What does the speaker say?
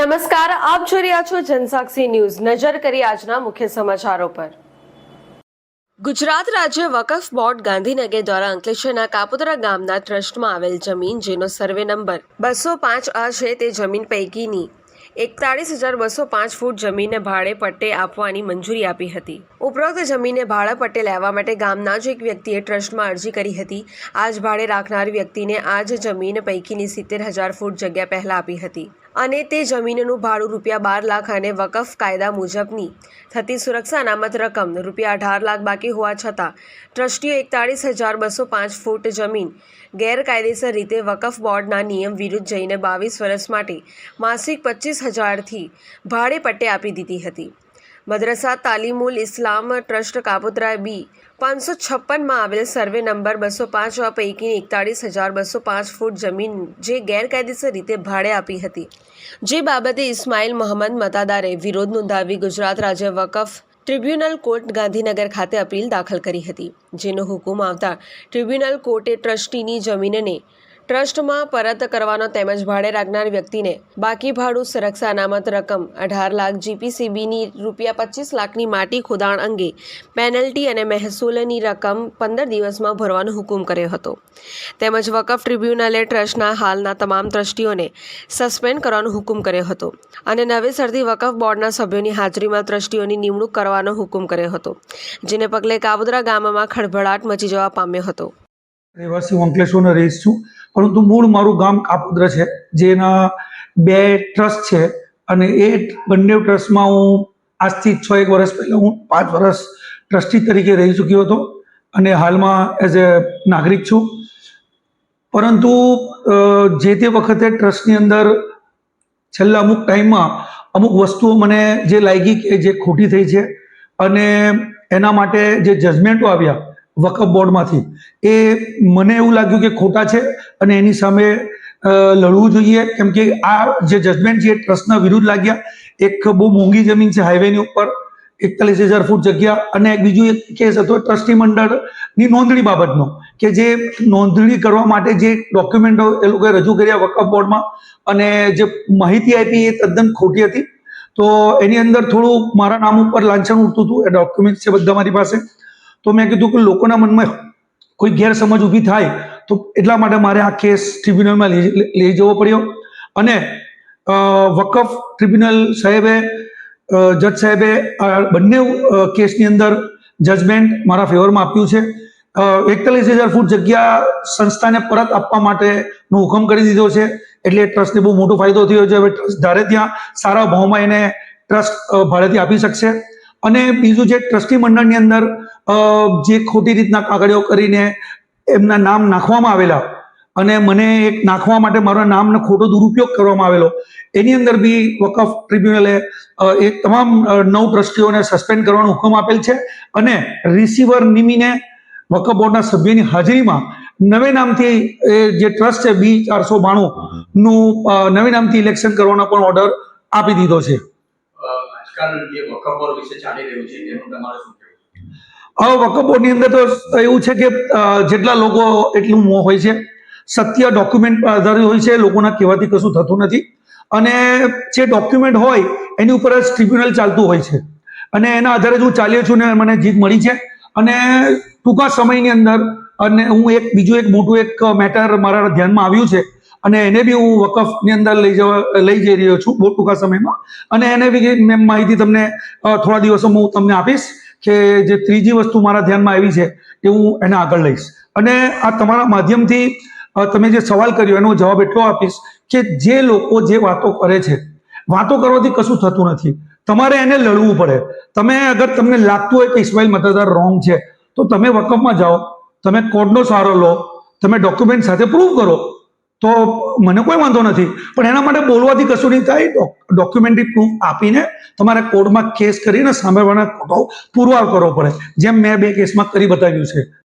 નમસ્કાર, આપ જોઈ રહ્યા છો જનસાક્ષી ન્યૂઝ. નજર કરી આજના મુખ્ય સમાચારો પર. ગુજરાત રાજ્ય વકફ બોર્ડ ગાંધીનગર દ્વારા અંકલેશ્વરના કાપોદરા ગામના ટ્રસ્ટમાં આવેલ જમીન, જેનો સર્વે નંબર બસો પાંચ અ છે, તે જમીન પૈકીની એકતાળીસ હજાર બસો પાંચ ફૂટ જમીનને ભાડે પટ્ટે આપવાની મંજૂરી આપી હતી. ઉપરોક્ત જમીનને ભાડા પટ્ટે લેવા માટે ગામના જ એક વ્યક્તિએ ટ્રસ્ટમાં અરજી કરી હતી. આજ ભાડે રાખનાર વ્યક્તિને આ જ જમીન પૈકીની સિત્તેર હજાર ફૂટ જગ્યા પહેલાં આપી હતી. અને તે જમીનનું ભાડું રૂપિયા બાર લાખ અને વકફ કાયદા મુજબની થતી સુરક્ષા અનામત રકમ રૂપિયા અઢાર લાખ બાકી હોવા છતાં ટ્રસ્ટીઓ એકતાળીસ હજાર બસો પાંચ ફૂટ જમીન ગેરકાયદેસર રીતે વકફ બોર્ડના નિયમ વિરુદ્ધ જઈને બાવીસ વર્ષ માટે માસિક પચીસ હજારથી ભાડે પટ્ટે આપી દીધી હતી. મદ્રસા તાલીમુલ ઇસ્લામ ટ્રસ્ટ કાપોદ્રા બી પાંચસો છપ્પનમાં આવેલ સર્વે નંબર બસો પાંચ પૈકીની એકતાળીસ હજાર બસો પાંચ ફૂટ જમીન જે ગેરકાયદેસર રીતે ભાડે આપી હતી. જે બાબતે ઇસ્માઇલ મોહમ્મદ મતાદારે વિરોધ નોંધાવી ગુજરાત રાજ્ય વકફ ટ્રિબ્યુનલ કોર્ટ ગાંધીનગર ખાતે અપીલ દાખલ કરી હતી. જેનો હુકુમ આવતા ટ્રિબ્યુનલ કોર્ટે ટ્રસ્ટીની જમીનને ટ્રસ્ટમાં પરત કરવાનો તેમજ ભાડે રાખનાર વ્યક્તિને બાકી ભાડું સુરક્ષા અનામત રકમ અઢાર લાખ જીપીસીબીની રૂપિયા પચીસ લાખની માટી ખોદાણ અંગે પેનલ્ટી અને મહેસૂલની રકમ પંદર દિવસમાં ભરવાનો હુકુમ કર્યો હતો. તેમજ વકફ ટ્રિબ્યુનલે ટ્રસ્ટના હાલના તમામ ટ્રસ્ટીઓને સસ્પેન્ડ કરવાનો હુકમ કર્યો હતો અને નવેસરથી વકફ બોર્ડના સભ્યોની હાજરીમાં ટ્રસ્ટીઓની નિમણૂક કરવાનો હુકમ કર્યો હતો, જેને પગલે કાબોદરા ગામમાં ખળભળાટ મચી જવા પામ્યો હતો. રહેવાસી હું અંકલેશ્વરનો રહીશ છું. પરંતુ મૂળ મારું ગામ કાપોદ્રા છે, જેના બે ટ્રસ્ટ છે અને એ બંને ટ્રસ્ટમાં હું આજથી છ એક વર્ષ પહેલાં હું પાંચ વર્ષ ટ્રસ્ટી તરીકે રહી ચૂક્યો હતો અને હાલમાં એઝ એ નાગરિક છું. પરંતુ જે તે વખતે ટ્રસ્ટની અંદર છેલ્લા અમુક ટાઈમમાં અમુક વસ્તુઓ મને જે લાગી કે જે ખોટી થઈ છે અને એના માટે જે જજમેન્ટો આવ્યા વકફ બોર્ડમાંથી. એ મને એવું લાગ્યું કે ખોટા છે અને એની સામે લડવું જોઈએ. કેમ કે આ જે જજમેન્ટ છે એ ટ્રસ્ટના વિરુદ્ધ લાગ્યા. એક બહુ મોંઘી જમીન છે હાઈવેની ઉપર. એકતાલીસ હજાર ફૂટ જગ્યા. અને એક બીજું એક કેસ હતો ટ્રસ્ટી મંડળની નોંધણી બાબતનો. કે જે નોંધણી કરવા માટે જે ડોક્યુમેન્ટો એ લોકોએ રજૂ કર્યા વકફ બોર્ડમાં. અને જે માહિતી આપી એ તદ્દન ખોટી હતી. તો એની અંદર થોડું મારા નામ ઉપર લાંછન ઉઠતું હતું. એ ડોક્યુમેન્ટ છે બધા મારી પાસે. તો મેં કીધું કે લોકોના મનમાં કોઈ ગેરસમજ ઊભી થાય તો એટલા માટે મારે આ કેસ ટ્રિબ્યુનલમાં લઈ જવો પડ્યો. અને વકફ ટ્રિબ્યુનલ સાહેબે જજ સાહેબે બંને કેસની અંદર જજમેન્ટ મારા ફેવરમાં આપ્યું છે. એકતાલીસ હજાર ફૂટ જગ્યા સંસ્થાને પરત આપવા માટેનો હુકમ કરી દીધો છે. એટલે ટ્રસ્ટને બહુ મોટો ફાયદો થયો છે. હવે ટ્રસ્ટ ધારે ત્યાં સારા ભાવમાં એને ટ્રસ્ટ ભાડેથી આપી શકશે. અને બીજું જે ટ્રસ્ટી મંડળની અંદર જે ખોટી રીતના કાગળીઓ કરીને એમના નામ નાખવામાં આવેલા અને મને એક નાખવા માટે મારા નામનો ખોટો દુરુપયોગ કરવામાં આવેલો. એની અંદર બી વકફ ટ્રિબ્યુનલે એ તમામ નવ ટ્રસ્ટીઓને સસ્પેન્ડ કરવાનો હુકમ આપેલ છે અને રિસીવર નિમીને વકફ બોર્ડના સભ્યની હાજરીમાં નવે નામથી એ જે ટ્રસ્ટ છે બી ચારસો બાણું નું નવે નામથી ઇલેક્શન કરવાનો પણ ઓર્ડર આપી દીધો છે. આજકાલ જે વકફ બોર્ડ વિશે ચાલી રહ્યું છે એનું તમારે હવે વકફ બોર્ડની અંદર તો એવું છે કે જેટલા લોકો એટલું હોય છે, સત્ય ડોક્યુમેન્ટ આધારિત હોય છે, લોકોના કહેવાથી કશું થતું નથી. અને જે ડોક્યુમેન્ટ હોય, એની ઉપર જ ટ્રિબ્યુનલ ચાલતું હોય છે. અને એના આધારે જ હું ચાલ્યો છું ને મને જીત મળી છે. અને ટૂંકા સમયની અંદર, અને હું એક, બીજું એક મોટું એક મેટર મારા ધ્યાનમાં આવ્યું છે, અને એને બી હું વકફની અંદર લઈ જવા, લઈ જઈ રહ્યો છું બહુ ટૂંકા સમયમાં. અને એને બી મેં માહિતી તમને થોડા દિવસોમાં હું તમને આપીશ. કે જે ત્રીજી વસ્તુ મારા ધ્યાનમાં આવી છે એ હું એને આગળ લઈશ. અને આ તમારા માધ્યમથી તમે જે સવાલ કર્યો એનો જવાબ એટલો આપીશ કે જે લોકો જે વાતો કરે છે, વાતો કરવાથી કશું થતું નથી. તમારે એને લડવું પડે. તમે અગર તમને લાગતું હોય કે ઇસ્માઇલ મતદાર રોંગ છે, તો તમે વકફમાં જાઓ, તમે કોર્ટનો સહારો લો, તમે ડોક્યુમેન્ટ સાથે પ્રૂવ કરો. તો મને કોઈ વાંધો નથી. પણ એના માટે બોલવાથી કશું નહીં થાય. ડોક્યુમેન્ટરી પ્રૂફ આપીને તમારે કોર્ટમાં કેસ કરીને સામેવાળાના ખોટો પુરવાર કરવો પડે. જેમ મેં બે કેસમાં કરી બતાવ્યું છે.